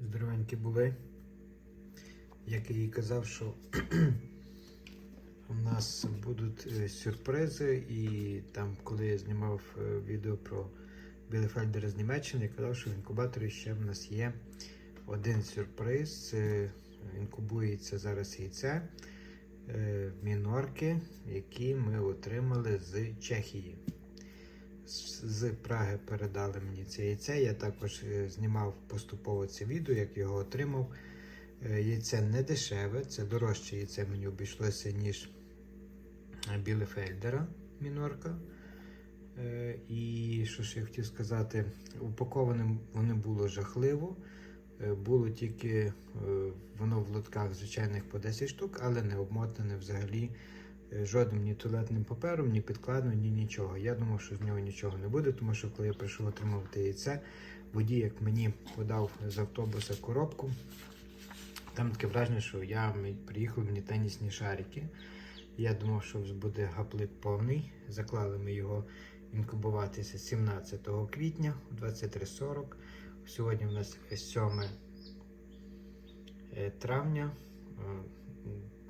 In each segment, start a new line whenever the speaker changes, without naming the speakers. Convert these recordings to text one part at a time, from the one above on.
здоровенькі були. Як їй казав, що у нас будуть е, сюрпризи, і там, коли я знімав е, відео про Білефельдера з Німеччини, я казав, що в інкубаторі ще в нас є один сюрприз. Е, Інкубується зараз яйце мінорки, які ми отримали з Чехії. З Праги передали мені це яйце. Я також е, знімав поступово це відео, як його отримав. Е, Яйце не дешеве, це дорожче яйце мені обійшлося, ніж Білефельдера мінорка. Е, І що ще я хотів сказати, упакованим вони було жахливо. Е, Було тільки е, воно в лотках звичайних по 10 штук, але не обмотане взагалі е, жодним ні туалетним папером, ні підкладом, ні нічого. Я думав, що з нього нічого не буде, тому що коли я прийшов отримувати яйце, водій, як мені подав з автобуса коробку, там таке враження, що я приїхав мені тенісні шарики. Я думав, що буде гаплик повний. Заклали ми його інкубуватися 17 квітня в 23.40. Сьогодні в нас 7 е, травня.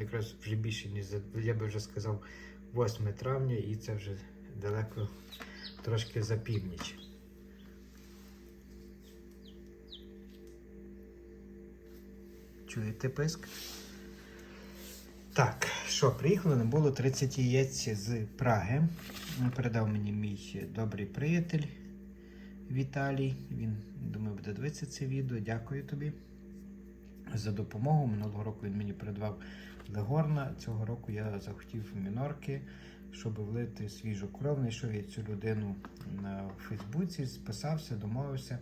Якраз вже більше, ніж за- я би вже сказав 8 травня, і це вже далеко трошки за північ. Чуєте писк? Так, що, приїхало, не було 30 яєць з Праги. Передав мені мій добрий приятель Віталій. Він, думаю, буде дивитися це відео. Дякую тобі за допомогу. Минулого року він мені передавав Легорна. Цього року я захотів мінорки, щоб влити свіжу кров. Знайшов я цю людину на Фейсбуці, списався, домовився.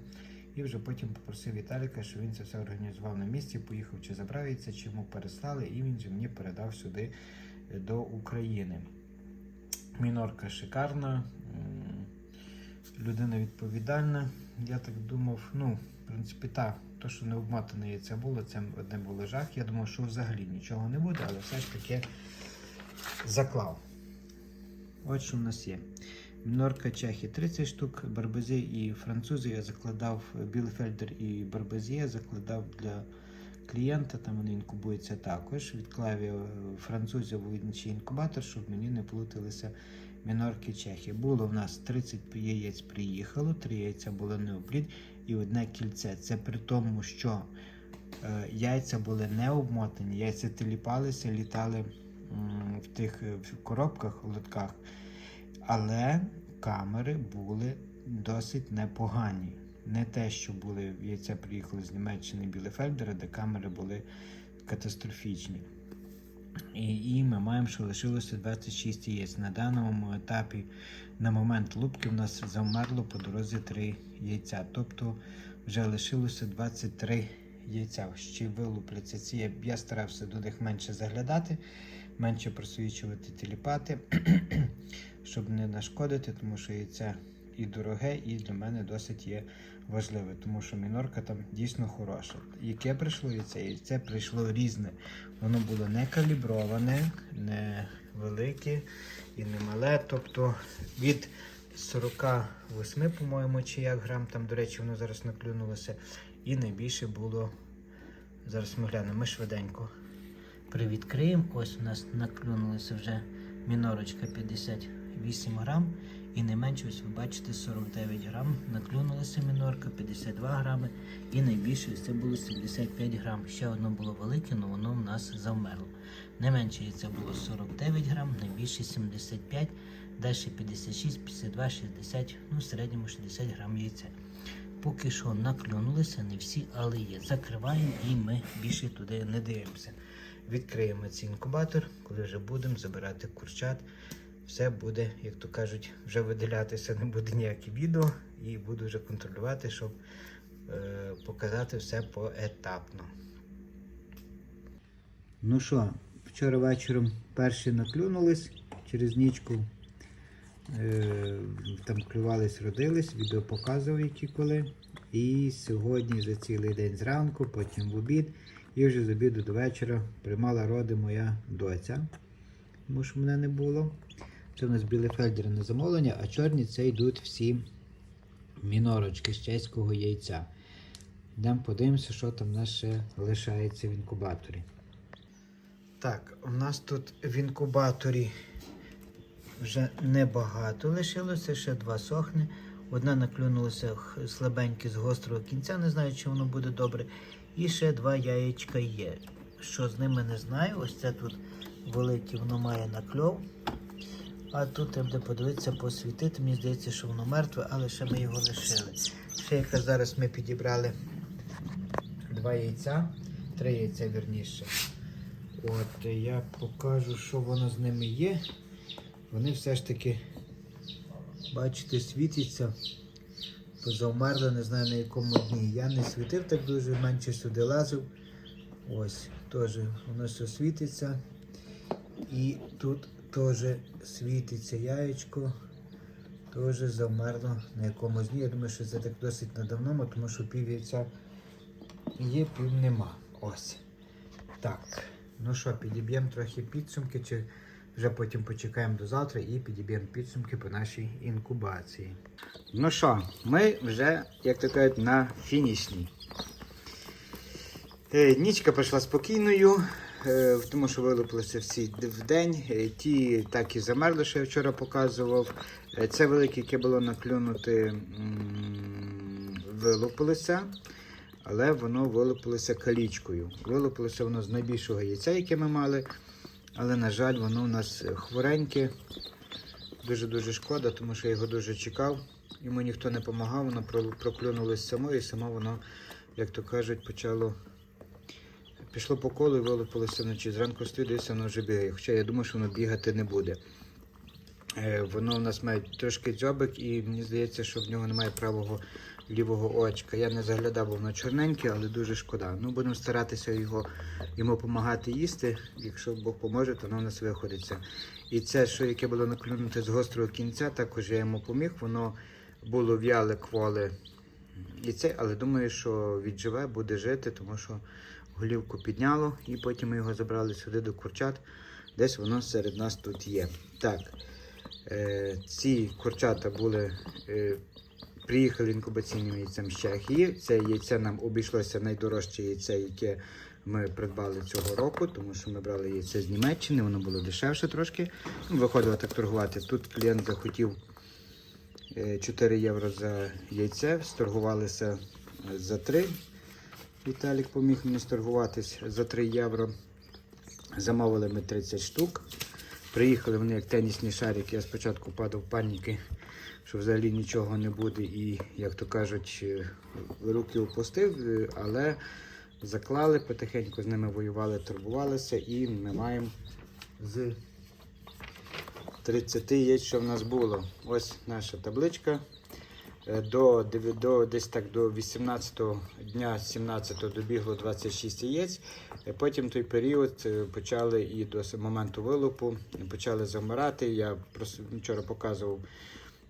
І вже потім попросив Віталіка, що він це все організував на місці, поїхав чи забрав яйця, чи йому переслали, і він же мені передав сюди е, до України. Мінорка шикарна, людина відповідальна. Я так думав, ну, в принципі, так, то, що не обмотане яйце було, це одне було жах. Я думав, що взагалі нічого не буде, але все ж таки заклав. От що в нас є. Мінорка Чехії 30 штук, Барбезі і французи я закладав Білфельдер і Барбезі я закладав для клієнта, там вони інкубуються також. Відклав я французів в інший інкубатор, щоб мені не плуталися мінорки Чехії. Було в нас 30 яєць приїхало, 3 яйця було неоплід і одне кільце. Це при тому, що е, яйця були не обмотані, яйця теліпалися, літали м, в тих е, в коробках, лотках. Але камери були досить непогані. Не те, що були яйця приїхали з Німеччини Білефельдера, де камери були катастрофічні. І, ми маємо, що лишилося 26 яєць. На даному етапі, на момент лупки, в нас завмерло по дорозі 3 яйця. Тобто вже лишилося 23 яйця. Ще вилупляться ці. Я- старався до них менше заглядати, менше просвічувати теліпати, щоб не нашкодити, тому що яйце і дороге, і для мене досить є важливе, тому що мінорка там дійсно хороша. Яке прийшло яйце? Яйце прийшло різне. Воно було не каліброване, не велике і не мале. Тобто від 48, по-моєму, чи як грам, там, до речі, воно зараз наклюнулося. І найбільше було. Зараз ми глянемо, ми швиденько привідкриємо. Ось у нас наклюнулася вже мінорочка 58 грам. І не менше, ось ви бачите, 49 грам. Наклюнулася мінорка 52 грами. І найбільше це було 75 грам. Ще одно було велике, але воно в нас завмерло. Не менше це було 49 грам, найбільше 75, далі 56, 52, 60, ну в середньому 60 грам яйця. Поки що наклюнулися, не всі, але є. Закриваємо і ми більше туди не дивимося. Відкриємо цей інкубатор, коли вже будемо забирати курчат. Все буде, як то кажуть, вже виділятися не буде ніяке відео і буду вже контролювати, щоб е, показати все поетапно. Ну що, вчора вечором перші наклюнулись через нічку. Е, там клювались, родились, відео показував які коли. І сьогодні за цілий день зранку, потім в обід. І вже з обіду до вечора приймала роди моя доця, тому що мене не було. Це в нас білефельдери на замовлення, а чорні це йдуть всі мінорочки з чеського яйця. Йдемо подивимося, що там в нас ще лишається в інкубаторі. Так, у нас тут в інкубаторі вже небагато лишилося, ще два сохне. Одна наклюнулася слабеньке з гострого кінця, не знаю, чи воно буде добре. І ще два яєчка є. Що з ними не знаю. Ось це тут велике, воно має накльов. А тут треба буде подивитися, посвітити. Мені здається, що воно мертве, але ще ми його лишили. Ще якраз зараз ми підібрали два яйця, три яйця вірніше. От я покажу, що воно з ними є. Вони все ж таки, бачите, світяться. Позавмерли, не знаю на якому дні. Я не світив так дуже, менше сюди лазив. Ось, теж воно все світиться. І тут теж світиться яєчко. Теж завмерло на якомусь дні. Я думаю, що це так досить надавно, тому що пів яйця є, пів нема. Ось. Так. Ну що, підіб'ємо трохи підсумки, чи вже потім почекаємо до завтра і підіб'ємо підсумки по нашій інкубації. Ну що, ми вже, як то кажуть, на фінішній. Е, Нічка пройшла спокійною, е, тому що вилупилися всі в день. Е, Ті так і замерли, що я вчора показував. Це велике, яке було наклюнуте, м, вилупилося, але воно вилупилося калічкою. Вилупилося воно з найбільшого яйця, яке ми мали. Але, на жаль, воно у нас хвореньке. Дуже-дуже шкода, тому що я його дуже чекав. Йому ніхто не допомагав, воно про- проклюнулося само, і само воно, як то кажуть, почало. Пішло по колу і вилупилося вночі. Зранку стою, дивився, воно вже бігає. Хоча я думаю, що воно бігати не буде. Е, Воно в нас має трошки дзьобик, і мені здається, що в нього немає правого лівого очка. Я не заглядав, бо воно чорненьке, але дуже шкода. Ну, будемо старатися його, йому допомагати їсти. Якщо Бог поможе, то воно в нас виходиться. І це, що яке було наклюнуте з гострого кінця, також я йому поміг. Воно було в'яле кволе. І це, але думаю, що відживе, буде жити, тому що голівку підняло, і потім ми його забрали сюди до курчат. Десь воно серед нас тут є. Так, е, ці курчата були. Е, Приїхали інкубаційним яйцем з Чехії. Це яйце нам обійшлося найдорожче яйце, яке ми придбали цього року, тому що ми брали яйце з Німеччини, воно було дешевше трошки. Ну, Виходило так торгувати. Тут клієнт захотів 4 євро за яйце, сторгувалися е, за 3. Віталік поміг мені сторгуватись за 3 євро. Замовили ми 30 штук. Приїхали вони як тенісні шарики. Я спочатку падав в паніки, що взагалі нічого не буде, і, як то кажуть, е, руки опустив, е, але заклали, потихеньку з ними воювали, турбувалися, і ми маємо з 30 яєць, що в нас було. Ось наша табличка. Е, До, до десь так до 18 дня, 17 добігло 26 яєць. Е, Потім той період е, почали і до моменту вилупу почали замирати. Я вчора показував,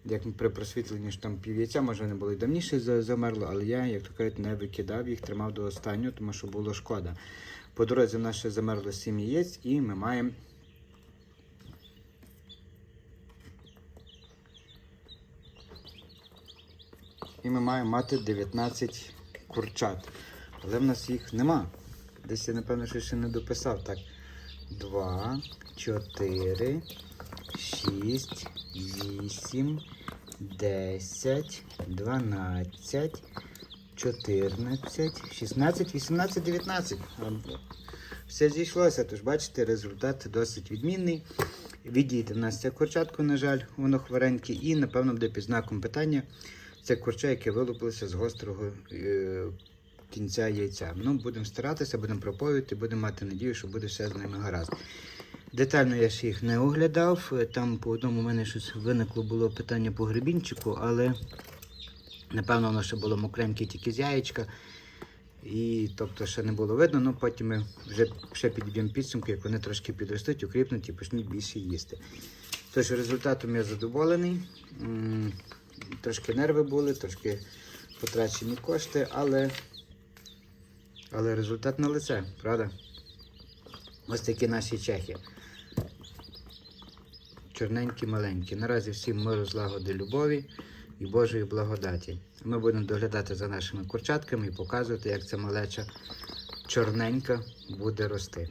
як при просвітленні ж там пів яйця, може вони були давніше за- замерли, але я, як то кажуть, не викидав їх, тримав до останнього, тому що було шкода. По дорозі в нас ще замерло 7 яєць, і ми маємо І ми маємо мати 19 курчат. Але в нас їх нема. Десь я, напевно, що ще не дописав. Так. 2, 4, 6, 8, 10, 12, 14, 16, 18, 19. Все зійшлося, тож бачите, результат досить відмінний. Відійде в нас це курчатко, на жаль, воно хвореньке, і, напевно, буде під знаком питання. Це курча, яке вилупилося з гострого е, кінця яйця. Ну, будемо старатися, будемо проповідати, будемо мати надію, що буде все з ними гаразд. Детально я ж їх не оглядав. Там по одному у мене щось виникло було питання по гребінчику, але напевно воно ще було мокреньке тільки з яєчка. І тобто ще не було видно, ну потім ми вже ще підіб'ємо підсумки, як вони трошки підростуть, укріпнуть і почнуть більше їсти. Тож результатом я задоволений. Трошки нерви були, трошки потрачені кошти, але, але результат на лице, правда? Ось такі наші чехи. Чорненькі, маленькі. Наразі всім миру, злагоди, любові. і Божої благодаті. Ми будемо доглядати за нашими курчатками і показувати, як ця малеча чорненька буде рости.